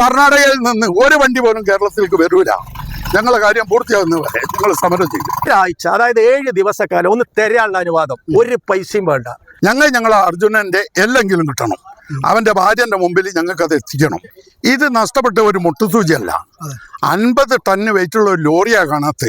കർണാടകയിൽ നിന്ന് ഒരു വണ്ടി പോലും കേരളത്തിലേക്ക് വരൂല. ഞങ്ങളെ കാര്യം പൂർത്തിയാകുന്ന വരെ നിങ്ങൾ സമരം ചെയ്യും. ഒരാഴ്ച അതായത് ഏഴ് ദിവസക്കാലം ഒന്ന് തരാനുള്ള അനുവാദം. ഒരു പൈസയും വേണ്ട. ഞങ്ങൾ ഞങ്ങളെ അർജുനന്റെ എല്ലെങ്കിലും കിട്ടണം. അവന്റെ ഭാര്യന്റെ മുമ്പിൽ ഞങ്ങൾക്ക് അത് എത്തിക്കണം. ഇത് നഷ്ടപ്പെട്ട ഒരു മുട്ടുസൂചിയല്ല. അൻപത് ടണ്ണ് വെയിറ്റുള്ള ഒരു ലോറിയാണ് കാണാത്ത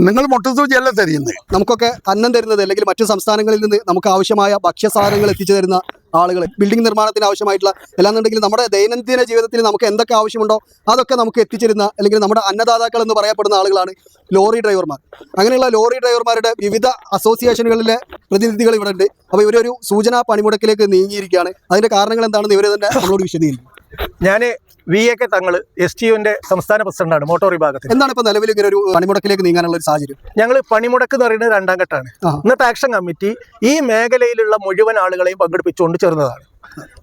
നിങ്ങൾ മുട്ടുസൂചിയല്ല തരുന്നത് നമുക്കൊക്കെ അന്നം തരുന്നത് അല്ലെങ്കിൽ മറ്റു സംസ്ഥാനങ്ങളിൽ നിന്ന് നമുക്ക് ആവശ്യമായ ഭക്ഷ്യസാധനങ്ങൾ എത്തിച്ചു തരുന്ന ആളുകൾ ബിൽഡിംഗ് നിർമ്മാണത്തിന് ആവശ്യമായിട്ടുള്ള അല്ലാന്നുണ്ടെങ്കിൽ നമ്മുടെ ദൈനംദിന ജീവിതത്തിൽ നമുക്ക് എന്തൊക്കെ ആവശ്യമുണ്ടോ അതൊക്കെ നമുക്ക് എത്തിച്ചിരുന്ന അല്ലെങ്കിൽ നമ്മുടെ അന്നദാതാക്കൾ എന്ന് പറയപ്പെടുന്ന ആളുകളാണ് ലോറി ഡ്രൈവർമാർ. അങ്ങനെയുള്ള ലോറി ഡ്രൈവർമാരുടെ വിവിധ അസോസിയേഷനുകളിലെ പ്രതിനിധികൾ ഇവിടെ ഉണ്ട് അപ്പോൾ ഇവരൊരു സൂചനാ പണിമുടക്കിലേക്ക് നീങ്ങിയിരിക്കുകയാണ്. അതിന്റെ കാരണങ്ങൾ എന്താണെന്ന് ഇവർ തന്നെ നമ്മളോട് വിശദീകരിക്കും. ഞാൻ V A K Thangal S T യുവിന്റെ സംസ്ഥാന പ്രസിഡന്റാണ് മോട്ടോർ വിഭാഗത്തിൽ എന്താണ് ഇപ്പോൾ നിലവിൽ ഇങ്ങനെ ഒരു പണിമുടക്കിലേക്ക് നീങ്ങാനുള്ള ഒരു സാഹചര്യം? ഞങ്ങൾ പണിമുടക്ക് എന്ന് പറയുന്നത് രണ്ടാം ഘട്ടമാണ്. ഇന്നത്തെ ആക്ഷൻ കമ്മിറ്റി ഈ മേഖലയിലുള്ള മുഴുവൻ ആളുകളെയും പങ്കെടുപ്പിച്ചുകൊണ്ട് ചേർന്നതാണ്.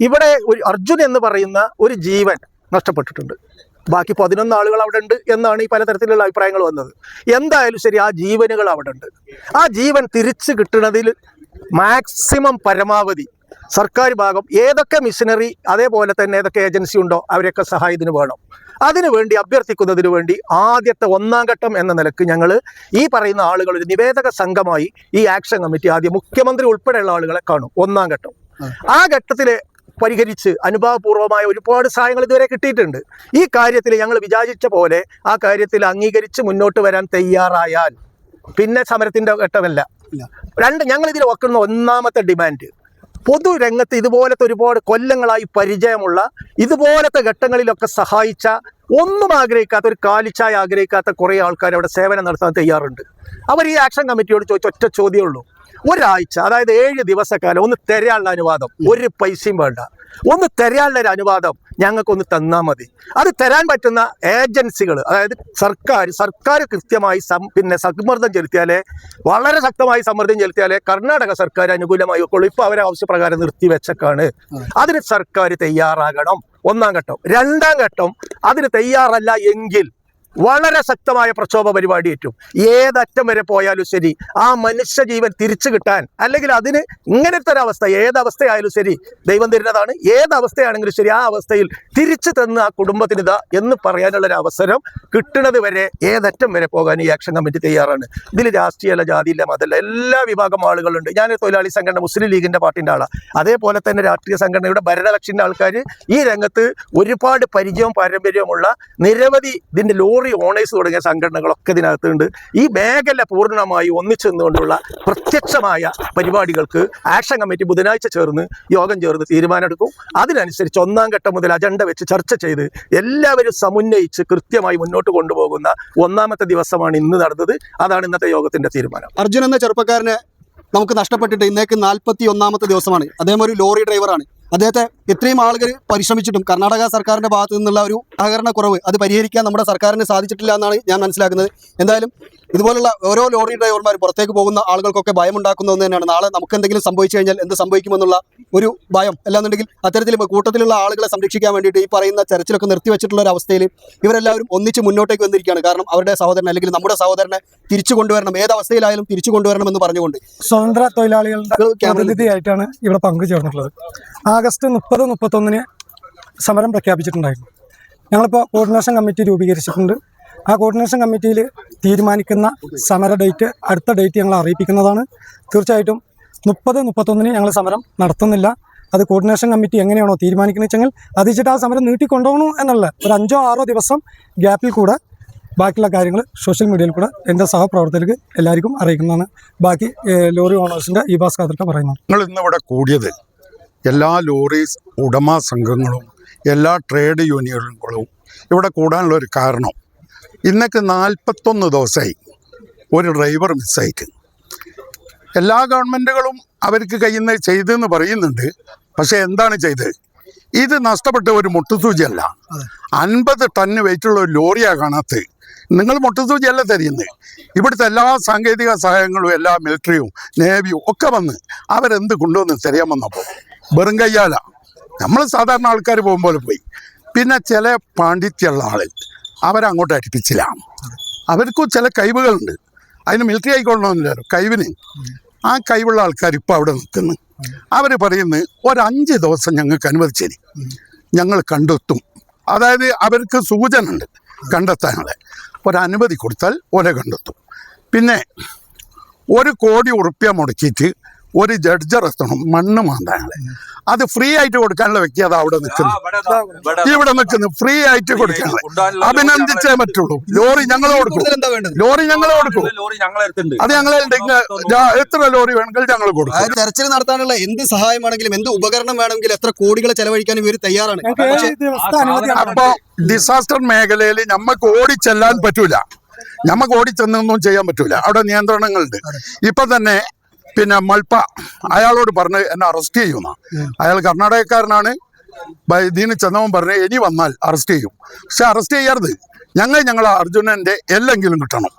ഇവിടെ ഒരു അർജുൻ എന്ന് പറയുന്ന ഒരു ജീവൻ നഷ്ടപ്പെട്ടിട്ടുണ്ട്. ബാക്കി പതിനൊന്ന് ആളുകൾ അവിടെ ഉണ്ട് എന്നാണ് ഈ പലതരത്തിലുള്ള അഭിപ്രായങ്ങൾ വന്നത്. എന്തായാലും ശരി ആ ജീവനുകൾ അവിടെ ഉണ്ട്. ആ ജീവൻ തിരിച്ചു കിട്ടുന്നതിൽ മാക്സിമം പരമാവധി സർക്കാർ ഭാഗം ഏതൊക്കെ മിഷനറി അതേപോലെ തന്നെ ഏതൊക്കെ ഏജൻസി ഉണ്ടോ അവരെയൊക്കെ സഹായത്തിന് വേണം. അതിനു വേണ്ടി അഭ്യർത്ഥിക്കുന്നതിന് വേണ്ടി ആദ്യത്തെ ഒന്നാം ഘട്ടം എന്ന നിലയ്ക്ക് ഞങ്ങൾ ഈ പറയുന്ന ആളുകൾ ഒരു നിവേദക സംഘമായി ഈ ആക്ഷൻ കമ്മിറ്റി ആദ്യം മുഖ്യമന്ത്രി ഉൾപ്പെടെയുള്ള ആളുകളെ കാണും ഒന്നാം ഘട്ടം. ആ. ഘട്ടത്തിലെ പരിഹരിച്ച് അനുഭാവപൂർവമായ ഒരുപാട് സഹായങ്ങൾ ഇതുവരെ കിട്ടിയിട്ടുണ്ട്. ഈ കാര്യത്തിൽ ഞങ്ങൾ വിചാരിച്ച പോലെ ആ കാര്യത്തിൽ അംഗീകരിച്ച് മുന്നോട്ട് വരാൻ തയ്യാറായാൽ പിന്നെ സമരത്തിന്റെ ഘട്ടമല്ല. രണ്ട് ഞങ്ങൾ ഇതിൽ വെക്കുന്ന ഒന്നാമത്തെ ഡിമാൻഡ് പൊതുരംഗത്ത് ഇതുപോലത്തെ ഒരുപാട് കൊല്ലങ്ങളായി പരിചയമുള്ള ഇതുപോലത്തെ ഘട്ടങ്ങളിലൊക്കെ സഹായിച്ച ഒന്നും ആഗ്രഹിക്കാത്ത ഒരു കാലിച്ചായ ആഗ്രഹിക്കാത്ത കുറേ ആൾക്കാർ അവിടെ സേവനം നടത്താൻ തയ്യാറുണ്ട്. അവർ ഈ ആക്ഷൻ കമ്മിറ്റിയോട് ചോദിച്ച ഒറ്റ ചോദ്യമേ ഉള്ളൂ. ഒരാഴ്ച അതായത് ഏഴ് ദിവസക്കാലം ഒന്ന് തരാനുള്ള അനുവാദം. ഒരു പൈസയും വേണ്ട. ഒന്ന് തരാനുള്ള ഒരു അനുവാദം ഞങ്ങൾക്കൊന്ന് തന്നാൽ മതി. അത് തരാൻ പറ്റുന്ന ഏജൻസികൾ അതായത് സർക്കാർ സർക്കാർ കൃത്യമായി സം പിന്നെ സമ്മർദ്ദം ചെലുത്തിയാലേ വളരെ ശക്തമായി സമ്മർദ്ദം ചെലുത്തിയാലേ കർണാടക സർക്കാർ അനുകൂലമായി ഒക്കെ ഉള്ളൂ. ഇപ്പൊ അവരെ ആവശ്യപ്രകാരം നിർത്തിവെച്ചക്കാണ് അതിന് സർക്കാർ തയ്യാറാകണം. ഒന്നാം ഘട്ടം. രണ്ടാം ഘട്ടം അതിന് തയ്യാറല്ല എങ്കിൽ വളരെ ശക്തമായ പ്രക്ഷോഭ പരിപാടി ഏറ്റും. ഏതറ്റം വരെ പോയാലും ശരി ആ മനുഷ്യജീവൻ തിരിച്ചു കിട്ടാൻ അല്ലെങ്കിൽ അതിന് ഇങ്ങനത്തെ ഒരു അവസ്ഥ ഏതവസ്ഥയായാലും ശരി ദൈവം തരുന്നതാണ്. ഏതവസ്ഥയാണെങ്കിലും ശരി ആ അവസ്ഥയിൽ തിരിച്ചു തന്ന് ആ കുടുംബത്തിന് ഇതാ എന്ന് പറയാനുള്ള ഒരു അവസരം കിട്ടുന്നത് വരെ ഏതറ്റം വരെ പോകാൻ ഈ ആക്ഷൻ കമ്മിറ്റി തയ്യാറാണ്. ഇതിൽ രാഷ്ട്രീയമല്ല ജാതിയില്ല മതമല്ല എല്ലാ വിഭാഗം ആളുകളുണ്ട്. ഞാൻ തൊഴിലാളി സംഘടന മുസ്ലിം ലീഗിന്റെ പാർട്ടിന്റെ ആളാണ് അതേപോലെ തന്നെ രാഷ്ട്രീയ സംഘടനയുടെ ഭരണകക്ഷിന്റെ ആൾക്കാർ ഈ രംഗത്ത് ഒരുപാട് പരിചയവും പാരമ്പര്യവുമുള്ള നിരവധി ഇതിന്റെ ലോറി ഓണേഴ്സ് തുടങ്ങിയ സംഘടനകളൊക്കെ ഇതിനകത്തുണ്ട്. ഈ മേഖല പൂർണമായി ഒന്നിച്ചു നിന്നുകൊണ്ടുള്ള പ്രത്യക്ഷമായ പരിപാടികൾക്ക് ആക്ഷൻ കമ്മിറ്റി ബുധനാഴ്ച ചേർന്ന് യോഗം ചേർന്ന് തീരുമാനമെടുക്കും. അതിനനുസരിച്ച് ഒന്നാം ഘട്ടം മുതൽ അജണ്ട വെച്ച് ചർച്ച ചെയ്ത് എല്ലാവരും സമുന്നയിച്ച് കൃത്യമായി മുന്നോട്ട് കൊണ്ടുപോകുന്ന ഒന്നാമത്തെ ദിവസമാണ് ഇന്ന് നടന്നത്. അതാണ് ഇന്നത്തെ യോഗത്തിന്റെ തീരുമാനം. അർജുൻ എന്ന ചെറുപ്പക്കാരനെ നമുക്ക് നഷ്ടപ്പെട്ടിട്ട് ഇന്നേക്ക് നാൽപ്പത്തി ഒന്നാമത്തെ ദിവസമാണ്. അദ്ദേഹം ഒരു ലോറി ഡ്രൈവറാണ് അദ്ദേഹത്തെ ഇത്രയും ആളുകൾ പരിശ്രമിച്ചിട്ടും കർണാടക സർക്കാരിന്റെ ഭാഗത്തു നിന്നുള്ള ഒരു സഹകരണ കുറവ് അത് പരിഹരിക്കാൻ നമ്മുടെ സർക്കാരിന് സാധിച്ചിട്ടില്ല എന്നാണ് ഞാൻ മനസ്സിലാക്കുന്നത്. എന്തായാലും ഇതുപോലുള്ള ഓരോ ലോറി ഡ്രൈവർമാർ പുറത്തേക്ക് പോകുന്ന ആളുകൾക്കൊക്കെ ഭയം ഉണ്ടാക്കുന്നതെന്ന് തന്നെയാണ്. നാളെ നമുക്ക് എന്തെങ്കിലും സംഭവിച്ചു കഴിഞ്ഞാൽ എന്ത് സംഭവിക്കുമെന്നുള്ള ഒരു ഭയം. അല്ലാന്നുണ്ടെങ്കിൽ അത്തരത്തിൽ കൂട്ടത്തിലുള്ള ആളുകളെ സംരക്ഷിക്കാൻ വേണ്ടിയിട്ട് ഈ പറയുന്ന ചരച്ചിലൊക്കെ നിർത്തിവെച്ചിട്ടുള്ള ഒരു അവസ്ഥയിൽ ഇവരെല്ലാവരും ഒന്നിച്ച് മുന്നോട്ടേക്ക് വന്നിരിക്കുകയാണ്. കാരണം അവരുടെ സഹോദരൻ അല്ലെങ്കിൽ നമ്മുടെ സഹോദരനെ തിരിച്ചു കൊണ്ടുവരണം. ഏത് അവസ്ഥയിലായാലും തിരിച്ചു കൊണ്ടുവരണം എന്ന് പറഞ്ഞുകൊണ്ട് സ്വതന്ത്ര തൊഴിലാളികളുടെ പ്രതിനിധിയായിട്ടാണ് ഇവിടെ പങ്കുചേർന്നിട്ടുള്ളത്. ആഗസ്റ്റ് മുപ്പത് മുപ്പത്തൊന്നിന് സമരം പ്രഖ്യാപിച്ചിട്ടുണ്ടായിരുന്നു. ഞങ്ങളിപ്പോൾ കോർഡിനേഷൻ കമ്മിറ്റി രൂപീകരിച്ചിട്ടുണ്ട്. ആ കോർഡിനേഷൻ കമ്മിറ്റിയിൽ തീരുമാനിക്കുന്ന സമര ഡേറ്റ് അടുത്ത ഡേറ്റ് ഞങ്ങൾ അറിയിപ്പിക്കുന്നതാണ്. തീർച്ചയായിട്ടും മുപ്പത് മുപ്പത്തൊന്നിന് ഞങ്ങൾ സമരം നടത്തുന്നില്ല. അത് കോർഡിനേഷൻ കമ്മിറ്റി എങ്ങനെയാണോ തീരുമാനിക്കുന്നത് വെച്ചെങ്കിൽ അത് വെച്ചിട്ട് ആ സമരം നീട്ടിക്കൊണ്ടുപോകണു എന്നുള്ള ഒരു അഞ്ചോ ആറോ ദിവസം ഗ്യാപ്പിൽ കൂടെ ബാക്കിയുള്ള കാര്യങ്ങൾ സോഷ്യൽ മീഡിയയിൽ കൂടെ എന്റെ സഹപ്രവർത്തകർക്ക് എല്ലാവർക്കും അറിയിക്കുന്നതാണ്. ബാക്കി ലോറി ഓണേഴ്സിന്റെ ഈ ബാസ് കാത്തിട്ട് പറയുന്നത് ഞങ്ങൾ ഇന്നിവിടെ കൂടിയത് എല്ലാ ലോറി ഉടമ സംഘങ്ങളും എല്ലാ ട്രേഡ് യൂണിയനുകളും ഇവിടെ കൂടാനുള്ള ഒരു കാരണം ഇന്നൊക്കെ നാൽപ്പത്തൊന്ന് ദിവസമായി ഒരു ഡ്രൈവർ മിസ്സായിട്ട്. എല്ലാ ഗവൺമെന്റുകളും അവർക്ക് കയ്യിൽ നിന്ന് ചെയ്തെന്ന് പറയുന്നുണ്ട്. പക്ഷേ എന്താണ് ചെയ്തത് ഇത് നഷ്ടപ്പെട്ട ഒരു മുട്ടുസൂചിയല്ല. അൻപത് ടണ്ണ് വെയിറ്റുള്ള ഒരു ലോറിയാണ് കാണാത്തത്. നിങ്ങൾ മുട്ടുസൂചിയല്ല തരുന്നത് ഇവിടുത്തെ എല്ലാ സാങ്കേതിക സഹായങ്ങളും എല്ലാ മിലിറ്ററിയും നേവിയും ഒക്കെ വന്ന് അവരെന്ത് കൊണ്ടുവന്ന് തരാൻ വന്നപ്പോൾ വെറും കയ്യാല. നമ്മൾ സാധാരണ ആൾക്കാർ പോകുമ്പോൾ പോയി. പിന്നെ ചില പാണ്ഡിത്യമുള്ള ആളിൽ അവരങ്ങോട്ട് അടുപ്പിച്ചില്ല. അവർക്ക് ചില കഴിവുകളുണ്ട്. അതിന് മിലിറ്ററി ആയിക്കൊള്ളണമെന്നില്ലല്ലോ കഴിവിന്. ആ കഴിവുള്ള ആൾക്കാർ ഇപ്പോൾ അവിടെ നിൽക്കുന്നു. അവർ പറയുന്നത് ഒരഞ്ച് ദിവസം ഞങ്ങൾക്ക് അനുവദിച്ചേരി ഞങ്ങൾ കണ്ടെത്തും. അതായത് അവർക്ക് സൂചന ഉണ്ട് കണ്ടെത്താനുള്ള. ഒരനുമതി കൊടുത്താൽ ഒരെ കണ്ടെത്തും. പിന്നെ ഒരു കോടി ഉറുപ്പ്യ മുടക്കിയിട്ട് ഒരു ജഡ്ജർ എത്തണം മണ്ണ് മാന്താങ്ങളെ അത് ഫ്രീ ആയിട്ട് കൊടുക്കാനുള്ള വ്യക്തി അത് അവിടെ നിൽക്കുന്നു ഇവിടെ നിൽക്കുന്നു. ഫ്രീ ആയിട്ട് കൊടുക്കാനുള്ള. അഭിനന്ദിച്ചേ പറ്റുള്ളൂ. ലോറി ഞങ്ങൾ കൊടുക്കും. ലോറി ഞങ്ങൾ കൊടുക്കും. ലോറി ഞങ്ങളെ അടുത്തുണ്ട് അത് ഞങ്ങൾ എത്ര ലോറി വേണമെങ്കിൽ ഞങ്ങൾ കൊടുക്കും. തെരച്ചിൽ നടത്താനുള്ള എന്ത് സഹായം വേണമെങ്കിലും എന്ത് ഉപകരണം വേണമെങ്കിലും എത്ര കോടികൾ ചെലവഴിക്കാനും ഇവർ തയ്യാറാണ്. അപ്പൊ ഡിസാസ്റ്റർ മേഖലയിൽ നമ്മക്ക് ഓടിച്ചെല്ലാൻ പറ്റൂല. നമുക്ക് ഓടിച്ചെന്നൊന്നും ചെയ്യാൻ പറ്റൂല. അവിടെ നിയന്ത്രണങ്ങളുണ്ട്. ഇപ്പൊ തന്നെ പിന്നെ മൾപ്പ അയാളോട് പറഞ്ഞ് എന്നെ അറസ്റ്റ് ചെയ്യുന്ന. അയാൾ കർണാടകക്കാരനാണ്. ഇതിന് ചെന്നവൻ പറഞ്ഞ് ഇനി വന്നാൽ അറസ്റ്റ് ചെയ്യും. പക്ഷെ അറസ്റ്റ് ചെയ്യരുത് ഞങ്ങൾ ഞങ്ങളെ അർജുനന്റെ എല്ലെങ്കിലും കിട്ടണം.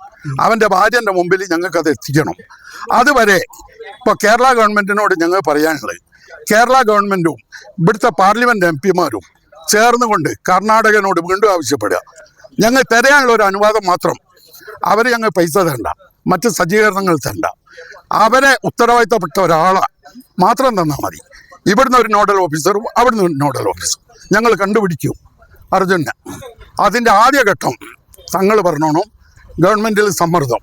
അവന്റെ ഭാര്യന്റെ മുമ്പിൽ ഞങ്ങൾക്ക് അത് എത്തിക്കണം. അതുവരെ ഇപ്പൊ കേരള ഗവൺമെന്റിനോട് ഞങ്ങൾ പറയാനുള്ളത്. കേരള ഗവൺമെന്റും ഇവിടുത്തെ പാർലമെന്റ് എം പിമാരും ചേർന്നുകൊണ്ട് കർണാടകനോട് വീണ്ടും ആവശ്യപ്പെടുക. ഞങ്ങൾ തരാനുള്ള ഒരു അനുവാദം മാത്രം അവർ ഞങ്ങൾ പൈസ തരണ്ട. മറ്റ് സജ്ജീകരണങ്ങൾ തരണ്ട. അവരെ ഉത്തരവാദിത്തപ്പെട്ട ഒരാളെ മാത്രം തന്നാൽ മതി. ഇവിടുന്ന് ഒരു നോഡൽ ഓഫീസറും അവിടുന്ന് ഒരു നോഡൽ ഓഫീസറും ഞങ്ങൾ കണ്ടുപിടിക്കും. അർജുന അതിന്റെ ആദ്യഘട്ടം തങ്ങൾ പറഞ്ഞോണം ഗവൺമെന്റിൽ സമ്മർദ്ദം.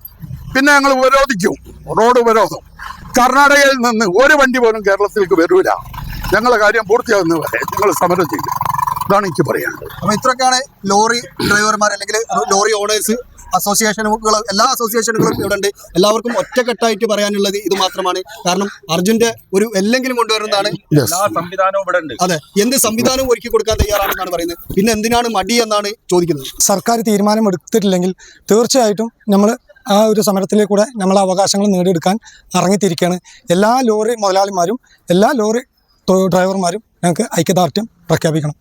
പിന്നെ ഞങ്ങൾ ഉപരോധിക്കും റോഡ് ഉപരോധം. കർണാടകയിൽ നിന്ന് ഒരു വണ്ടി പോലും കേരളത്തിലേക്ക് വരൂല. ഞങ്ങളെ കാര്യം പൂർത്തിയാകുന്നവരെ ഞങ്ങൾ സമരം ചെയ്യും. ഇതാണ് എനിക്ക് പറയാനുള്ളത്. അപ്പൊ ഇത്രയൊക്കെയാണ് ലോറി ഡ്രൈവർമാർ അല്ലെങ്കിൽ ലോറി ഓണേഴ്സ് അസോസിയേഷനുകൾ എല്ലാ അസോസിയേഷനുകളും ഇവിടെ ഉണ്ട്. എല്ലാവർക്കും ഒറ്റക്കെട്ടായിട്ട് പറയാനുള്ളത് ഇത് മാത്രമാണ്. കാരണം അർജുന്റെ ഒരു എല്ലെങ്കിലും കൊണ്ടുവരുന്നതാണ്. യെസ് എല്ലാ സംവിധാനവും ഇവിടെ ഉണ്ട്. അതെ. എന്ത് സംവിധാനവും ഒരുക്കി കൊടുക്കാൻ തയ്യാറാണെന്നാണ് പറയുന്നത്. പിന്നെ എന്തിനാണ് മടി എന്നാണ് ചോദിക്കുന്നത്. സർക്കാർ തീരുമാനം എടുത്തിട്ടില്ലെങ്കിൽ തീർച്ചയായിട്ടും നമ്മൾ ആ ഒരു സമരത്തിലേക്കൂടെ നമ്മൾ നമ്മളെ അവകാശങ്ങൾ നേടിയെടുക്കാൻ ഇറങ്ങിത്തിരിക്കുകയാണ്. എല്ലാ ലോറി മുതലാളിമാരും എല്ലാ ലോറി ഡ്രൈവർമാരും ഞങ്ങൾക്ക് ഐക്യദാർഢ്യം പ്രഖ്യാപിക്കണം.